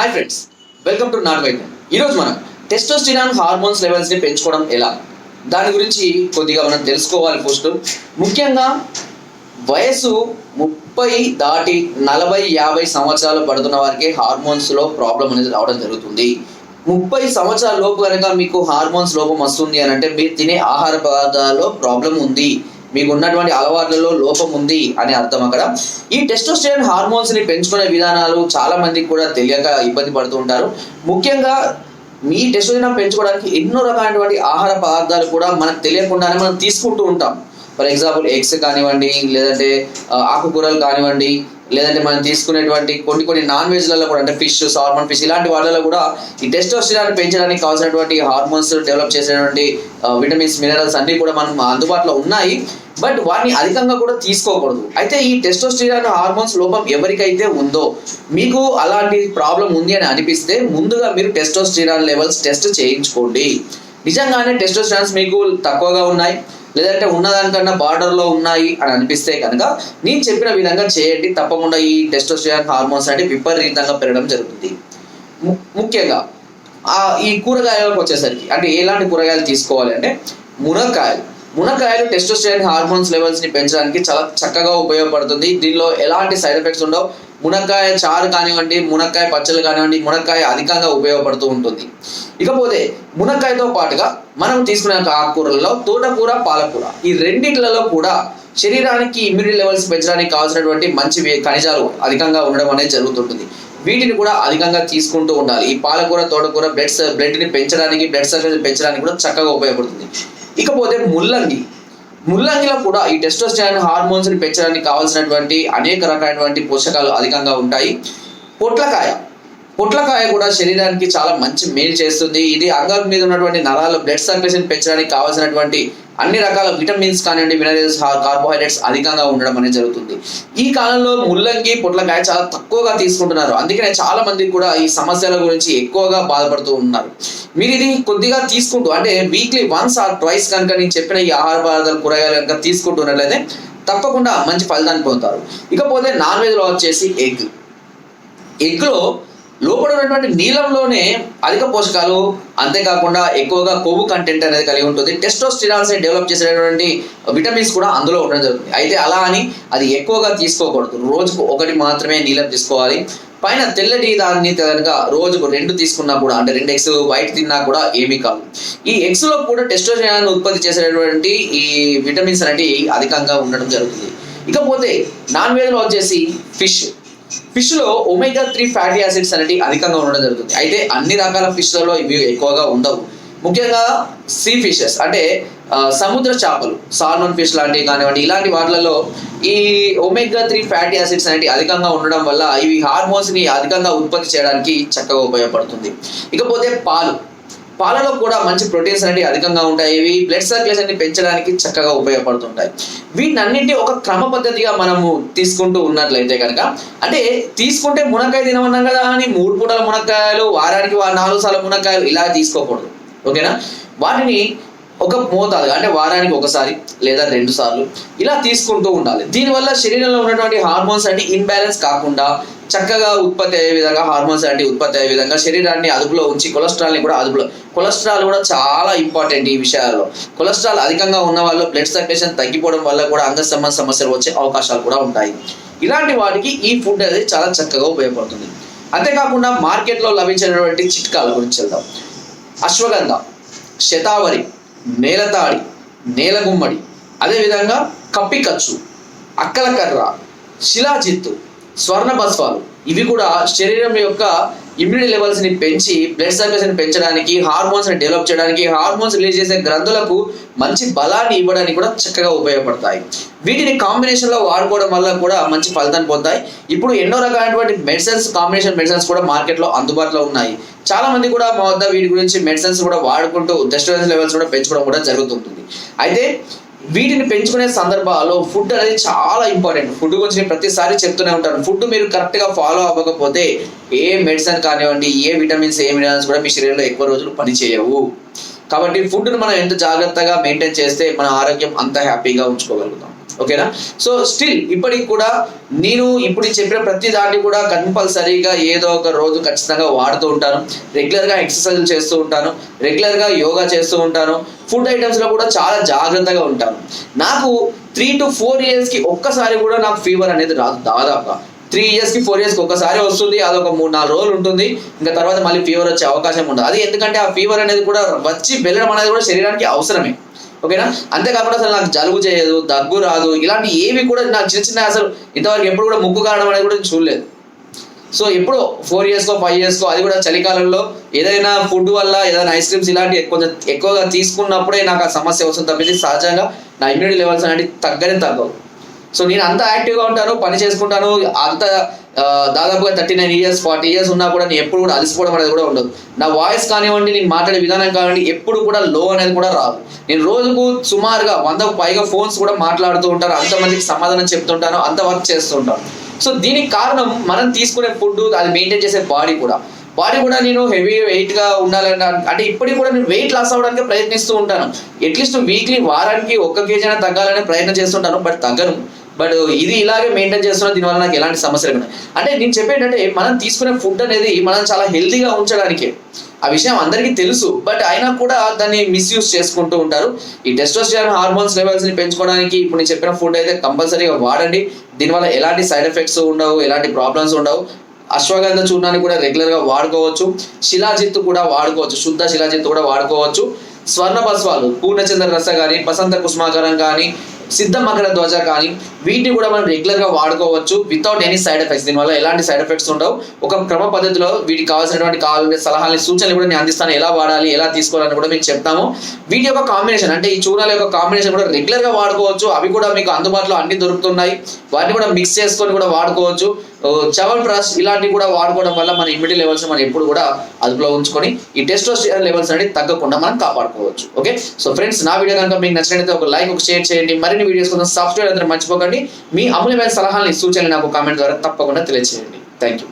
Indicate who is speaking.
Speaker 1: Hi friends welcome to నాట్ వైద్యం ఈరోజు మనం టెస్టోస్టిరాన్ హార్మోన్స్ లెవెల్స్ని పెంచుకోవడం ఎలా? దాని గురించి కొద్దిగా మనం తెలుసుకోవాలి ఫస్ట్ ముఖ్యంగా వయసు ముప్పై దాటి నలభై యాభై సంవత్సరాలు పడుతున్న వారికి హార్మోన్స్లో ప్రాబ్లం అనేది రావడం జరుగుతుంది. ముప్పై సంవత్సరాల లోపు కనుక మీకు హార్మోన్స్ లోపం వస్తుంది అని అంటే మీరు తినే ఆహార పదార్థాల్లో ప్రాబ్లం ఉంది. మీకు ఉన్నటువంటి అలవాట్లలో లోపం ఉంది అని అర్థం అక్కడ. ఈ టెస్టోస్టెరాన్ హార్మోన్స్ని పెంచుకునే విధానాలు చాలా మందికి కూడా తెలియక ఇబ్బంది పడుతూ ఉంటారు. ముఖ్యంగా మీ టెస్టోస్టెరాన్ పెంచుకోవడానికి ఎన్నో రకాలైనటువంటి ఆహార పదార్థాలు కూడా మనకు తెలియకుండానే మనం తీసుకుంటూ ఉంటాం. ఫర్ ఎగ్జాంపుల్ ఎగ్స్ కానివ్వండి లేదంటే ఆకుకూరలు కానివ్వండి లేదంటే మనం తీసుకునేటువంటి కొన్ని కొన్ని నాన్ వెజ్లలో కూడా అంటే ఫిష్ సాల్మన్ ఫిష్ ఇలాంటి వాటిలో కూడా ఈ టెస్టోస్టిరాన్ పెంచడానికి కావాల్సినటువంటి హార్మోన్స్ డెవలప్ చేసేటువంటి విటమిన్స్ మినరల్స్ అన్ని కూడా మనం అందుబాటులో ఉన్నాయి. బట్ వాటిని అధికంగా కూడా తీసుకోకూడదు. అయితే ఈ టెస్టోస్టిరాన్ హార్మోన్స్ లోపం ఎవరికైతే ఉందో మీకు అలాంటి ప్రాబ్లం ఉంది అని అనిపిస్తే ముందుగా మీరు టెస్టోస్టిరాన్ లెవెల్స్ టెస్ట్ చేయించుకోండి. నిజంగానే టెస్టోస్టిరాన్స్ మీకు తక్కువగా ఉన్నాయి. లేదంటే ఉన్నదానికన్నా బార్డర్లో ఉన్నాయి అని అనిపిస్తే కనుక నేను చెప్పిన విధంగా చేయండి. తప్పకుండా ఈ టెస్టోస్టిరాన్ హార్మోన్స్ అంటే విపరీతంగా పెరగడం జరుగుతుంది. ము- ముఖ్యంగా ఆ ఈ కూరగాయలకు వచ్చేసరికి అంటే ఎలాంటి కూరగాయలు తీసుకోవాలి అంటే మునక్కాయలు. మునక్కాయలు టెస్టోస్టెరాన్ హార్మోన్స్ లెవెల్స్ని పెంచడానికి చాలా చక్కగా ఉపయోగపడుతుంది. దీనిలో ఎలాంటి సైడ్ ఎఫెక్ట్స్ ఉండవు. మునక్కాయ చారు కానివ్వండి మునక్కాయ పచ్చళ్ళు కానివ్వండి మునక్కాయ అధికంగా ఉపయోగపడుతూ ఉంటుంది. ఇకపోతే మునక్కాయతో పాటుగా మనం తీసుకునే ఆకుకూరలలో తోటకూర పాలకూర ఈ రెండిట్లలో కూడా శరీరానికి ఇమ్యూనిటీ లెవెల్స్ పెంచడానికి కావాల్సినటువంటి మంచి ఖనిజాలు అధికంగా ఉండడం అనేది జరుగుతుంటుంది. వీటిని కూడా అధికంగా తీసుకుంటూ ఉండాలి. ఈ పాలకూర తోటకూర బ్లడ్ బ్లడ్ని పెంచడానికి బ్లడ్ సర్కిల్ పెంచడానికి కూడా చక్కగా ఉపయోగపడుతుంది. ఇకపోతే ముల్లంగి. ముల్లంగిలో కూడా ఈ టెస్టోస్టెరాన్ హార్మోన్స్ని పెంచడానికి కావాల్సినటువంటి అనేక రకాలైనటువంటి పోషకాలు అధికంగా ఉంటాయి. పొట్లకాయ. పొట్లకాయ కూడా శరీరానికి చాలా మంచి మేలు చేస్తుంది. ఇది అంగం మీద ఉన్నటువంటి నరాల బ్లడ్ సర్క్యులేషన్ పెంచడానికి కావాల్సినటువంటి అన్ని రకాల విటమిన్స్ కానివ్వండి మినరల్స్ కార్బోహైడ్రేట్స్ అధికంగా ఉండడం అనేది జరుగుతుంది. ఈ కాలంలో ముల్లంగి పొట్లకాయ చాలా తక్కువగా తీసుకుంటున్నారు. అందుకనే చాలా మంది కూడా ఈ సమస్యల గురించి ఎక్కువగా బాధపడుతూ ఉన్నారు. మీరు ఇది కొద్దిగా తీసుకుంటూ అంటే వీక్లీ వన్స్ ఆర్ ట్వైస్ కనుక నేను చెప్పిన ఈ ఆహార పదార్థాలు కూరగాయలు కనుక తీసుకుంటున్నట్లయితే తప్పకుండా మంచి ఫలితాన్ని పొందుతారు. ఇకపోతే నాన్ వెజ్లో వచ్చేసి ఎగ్. ఎగ్లో లోపల ఉన్నటువంటి నీలంలోనే అధిక పోషకాలు అంతేకాకుండా ఎక్కువగా కొవ్వు కంటెంట్ అనేది కలిగి ఉంటుంది. టెస్టోస్టిరాల్స్ డెవలప్ చేసేటటువంటి విటమిన్స్ కూడా అందులో ఉండడం జరుగుతుంది. అయితే అలా అని అది ఎక్కువగా తీసుకోకూడదు. రోజుకు ఒకటి మాత్రమే నీలం తీసుకోవాలి. పైన తెల్లటి దాన్ని కనుక రోజుకు రెండు తీసుకున్నా కూడా అంటే రెండు ఎగ్స్ వైట్ తిన్నా కూడా ఏమీ కాదు. ఈ ఎగ్స్లో కూడా టెస్టోస్టిరాన్ ఉత్పత్తి చేసేటటువంటి ఈ విటమిన్స్ అనేవి అధికంగా ఉండడం జరుగుతుంది. ఇకపోతే నాన్ వెజ్లో వచ్చేసి ఫిష్. ఫిష్లో ఒమేగా త్రీ ఫ్యాటీ యాసిడ్స్ అనేవి అధికంగా ఉండడం జరుగుతుంది. అయితే అన్ని రకాల ఫిష్లలో ఇవి ఎక్కువగా ఉండవు. ముఖ్యంగా సీ ఫిషెస్ అంటే సముద్ర చేపలు సాల్మన్ ఫిష్ లాంటివి కానివ్వండి ఇలాంటి వాటిలలో ఈ ఒమేగా త్రీ ఫ్యాటీ యాసిడ్స్ అనేవి అధికంగా ఉండడం వల్ల ఇవి హార్మోన్స్ని అధికంగా ఉత్పత్తి చేయడానికి చక్కగా ఉపయోగపడుతుంది. ఇకపోతే పాలు. పాలలో కూడా మంచి ప్రోటీన్స్ అనేవి అధికంగా ఉంటాయి. ఇవి బ్లడ్ సర్క్యులేషన్ పెంచడానికి చక్కగా ఉపయోగపడుతుంటాయి. వీటన్నింటి ఒక క్రమ పద్ధతిగా మనము తీసుకుంటూ ఉన్నట్లయితే కనుక అంటే తీసుకుంటే మునక్కాయ తినమన్నాం కదా అని మూడు పూటల మునక్కాయలు వారానికి నాలుగు సార్లు మునక్కాయలు ఇలా తీసుకోకూడదు. ఓకేనా? వాటిని ఒక మోతాదుగా అంటే వారానికి ఒకసారి లేదా రెండు సార్లు ఇలా తీసుకుంటూ ఉండాలి. దీనివల్ల శరీరంలో ఉన్నటువంటి హార్మోన్స్ అంటే ఇన్బ్యాలెన్స్ కాకుండా చక్కగా ఉత్పత్తి అయ్యే విధంగా హార్మోన్స్ అంటే ఉత్పత్తి అయ్యే విధంగా శరీరాన్ని అదుపులో ఉంచి కొలెస్ట్రాల్ని కూడా అదుపులో కొలెస్ట్రాల్ కూడా చాలా ఇంపార్టెంట్ ఈ విషయాల్లో. కొలెస్ట్రాల్ అధికంగా ఉన్న వాళ్ళు బ్లడ్ సర్క్యులేషన్ తగ్గిపోవడం వల్ల కూడా అంగ సంబంధ సమస్యలు వచ్చే అవకాశాలు కూడా ఉంటాయి. ఇలాంటి వాటికి ఈ ఫుడ్ అనేది చాలా చక్కగా ఉపయోగపడుతుంది. అంతేకాకుండా మార్కెట్లో లభించినటువంటి చిట్కాల గురించి వెళ్దాం. అశ్వగంధ శతావరి నేలతాడి నేలగుమ్మడి అదేవిధంగా కప్పికచ్చు అక్కలకర్ర శిలాజిత్తు స్వర్ణ భస్వాలు. ఇవి కూడా శరీరం యొక్క ఇమ్యూనిటీ లెవెల్స్ని పెంచి బ్లడ్ సర్క్యులేషన్ పెంచడానికి హార్మోన్స్ని డెవలప్ చేయడానికి హార్మోన్స్ రిలీజ్ చేసే గ్రంథులకు మంచి బలాన్ని ఇవ్వడానికి కూడా చక్కగా ఉపయోగపడతాయి. వీటిని కాంబినేషన్లో వాడుకోవడం వల్ల కూడా మంచి ఫలితాన్ని పొందాయి ఇప్పుడు ఎన్నో రకాలైనటువంటి మెడిసిన్స్ కాంబినేషన్ మెడిసిన్స్ కూడా మార్కెట్లో అందుబాటులో ఉన్నాయి. చాలా మంది కూడా మా వద్ద వీటి గురించి మెడిసిన్స్ కూడా వాడుకుంటూ డెస్టరెన్స్ లెవెల్స్ కూడా పెంచుకోవడం కూడా జరుగుతుంటుంది. అయితే వీటిని పెంచుకునే సందర్భాల్లో ఫుడ్ అనేది చాలా ఇంపార్టెంట్ ఫుడ్ గురించి నేను ప్రతిసారి చెప్తూనే ఉంటాను. ఫుడ్ మీరు కరెక్ట్గా ఫాలో అవ్వకపోతే ఏ మెడిసిన్ కానివ్వండి ఏ విటమిన్స్ ఏ మినరల్స్ కూడా మీ శరీరంలో ఎక్కువ రోజులు పనిచేయవు కాబట్టి ఫుడ్ను మనం ఎంత జాగ్రత్తగా మెయింటైన్ చేస్తే మన ఆరోగ్యం అంత హ్యాపీగా ఉంచుకోగలుగుతాం. ఓకేనా? సో స్టిల్ ఇప్పటికి కూడా నేను ఇప్పుడు చెప్పిన ప్రతి దాన్ని కూడా కంపల్సరీగా ఏదో ఒక రోజు ఖచ్చితంగా వాడుతూ ఉంటాను. రెగ్యులర్గా ఎక్సర్సైజ్ చేస్తూ ఉంటాను. రెగ్యులర్గా యోగా చేస్తూ ఉంటాను. ఫుడ్ ఐటమ్స్లో కూడా చాలా జాగ్రత్తగా ఉంటాను. నాకు త్రీ టు ఫోర్ ఇయర్స్కి ఒక్కసారి కూడా నాకు ఫీవర్ అనేది రాదు దాదాపుగా. త్రీ ఇయర్స్కి ఫోర్ ఇయర్స్కి ఒక్కసారి వస్తుంది. అది ఒక మూడు నాలుగు రోజులు ఉంటుంది. ఇంకా తర్వాత మళ్ళీ ఫీవర్ వచ్చే అవకాశం ఉండదు. అది ఎందుకంటే ఆ ఫీవర్ అనేది కూడా వచ్చి వెళ్ళడం అనేది కూడా శరీరానికి అవసరమే. ఓకేనా? అంతేకాకుండా అసలు నాకు జలుబు చేయదు దగ్గు రాదు ఇలాంటి ఏవి కూడా నాకు చిన్న చిన్న అసలు ఇంతవరకు ఎప్పుడు కూడా ముక్కు కారణం అనేది కూడా చూడలేదు. సో ఎప్పుడో ఫోర్ ఇయర్స్లో ఫైవ్ ఇయర్స్లో అది కూడా చలికాలంలో ఏదైనా ఫుడ్ వల్ల ఏదైనా ఐస్ క్రీమ్స్ ఇలాంటి కొంచెం ఎక్కువగా తీసుకున్నప్పుడే నాకు ఆ సమస్య వస్తుంది తప్పించి సహజంగా నా ఇమ్యూనిటీ లెవెల్స్ అనేవి తగ్గనే తగ్గవు. సో నేను అంత యాక్టివ్గా ఉంటాను పని చేసుకుంటాను అంత దాదాపుగా thirty nine years forty years ఉన్నా కూడా నేను ఎప్పుడు కూడా అలసిపోవడం అనేది కూడా ఉండదు. నా వాయిస్ కానివ్వండి నేను మాట్లాడే విధానం కానివ్వండి ఎప్పుడు కూడా లో అనేది కూడా రాదు. నేను రోజుకు సుమారుగా వందకు పైగా ఫోన్స్ కూడా మాట్లాడుతూ ఉంటాను అంతమందికి సమాధానం చెప్తుంటాను అంత వర్క్ చేస్తుంటాను సో దీనికి కారణం మనం తీసుకునే ఫుడ్ అది మెయింటైన్ చేసే బాడీ కూడా. బాడీ కూడా నేను హెవీ వెయిట్గా ఉండాలని అంటే ఇప్పటికి కూడా నేను వెయిట్ లాస్ అవ్వడానికి ప్రయత్నిస్తూ ఉంటాను. అట్లీస్ట్ వీక్లీ వారానికి ఒక్క కేజీ అయినా తగ్గాలనే ప్రయత్నం చేస్తుంటాను బట్ తగ్గను. బట్ ఇది ఇలాగే మెయింటైన్ చేస్తున్నా దీనివల్ల నాకు ఎలాంటి సమస్యలు ఉన్నాయి అంటే నేను చెప్పేటంటే మనం తీసుకునే ఫుడ్ అనేది మనం చాలా హెల్తీగా ఉంచడానికే. ఆ విషయం అందరికీ తెలుసు బట్ అయినా కూడా దాన్ని మిస్యూజ్ చేసుకుంటూ ఉంటారు. ఈ టెస్టోస్టిరాన్ హార్మోన్స్ లెవెల్స్ని పెంచుకోవడానికి ఇప్పుడు నేను చెప్పిన ఫుడ్ అయితే కంపల్సరీగా వాడండి. దీనివల్ల ఎలాంటి సైడ్ ఎఫెక్ట్స్ ఉండవు ఎలాంటి ప్రాబ్లమ్స్ ఉండవు. అశ్వగంధ చూర్ణాన్ని కూడా రెగ్యులర్గా వాడుకోవచ్చు. శిలాజిత్తు కూడా వాడుకోవచ్చు శుద్ధ శిలాజిత్తు కూడా వాడుకోవచ్చు. స్వర్ణ భస్వాలు పూర్ణచంద్ర రస కానీ బసంత కుసుమాకరం కానీ సిద్ధ మకర ధ్వజ కానీ వీటిని కూడా మనం రెగ్యులర్గా వాడుకోవచ్చు వితౌట్ ఎనీ సైడ్ ఎఫెక్ట్స్ దీనివల్ల ఎలాంటి సైడ్ ఎఫెక్ట్స్ ఉండవు. ఒక క్రమ పద్ధతిలో వీటికి కావాల్సినటువంటి కావాలని సలహాలని సూచనలు కూడా నేను అందిస్తాను. ఎలా వాడాలి ఎలా తీసుకోవాలని కూడా మీకు చెప్తాము. వీటి యొక్క కాంబినేషన్ అంటే ఈ చూడాల యొక్క కాంబినేషన్ కూడా రెగ్యులర్గా వాడుకోవచ్చు. అవి కూడా మీకు అందుబాటులో అన్ని దొరుకుతున్నాయి. వాటిని కూడా మిక్స్ చేసుకొని కూడా వాడుకోవచ్చు. చవన్ ప్రాస్ ఇలాంటివి కూడా వాడుకోవడం వల్ల మన ఇమ్యూనిటీ లెవెల్స్ మనం ఎప్పుడు కూడా అదుపులో ఉంచుకొని ఈ టెస్టోస్టిరాన్ లెవెల్స్ అనేది తగ్గకుండా మనం కాపాడుకోవచ్చు. ఓకే సో ఫ్రెండ్స్ నా వీడియో కనుక మీకు నచ్చినట్లయితే ఒక లైక్ ఒక షేర్ చేయండి. మరిన్ని వీడియోస్ కోసం సబ్స్క్రైబ్ అందరూ మర్చిపోకండి. మీ అమూల్యమైన సలహాలని సూచనలు నాకు కామెంట్ ద్వారా తప్పకుండా తెలియజేయండి థ్యాంక్ యూ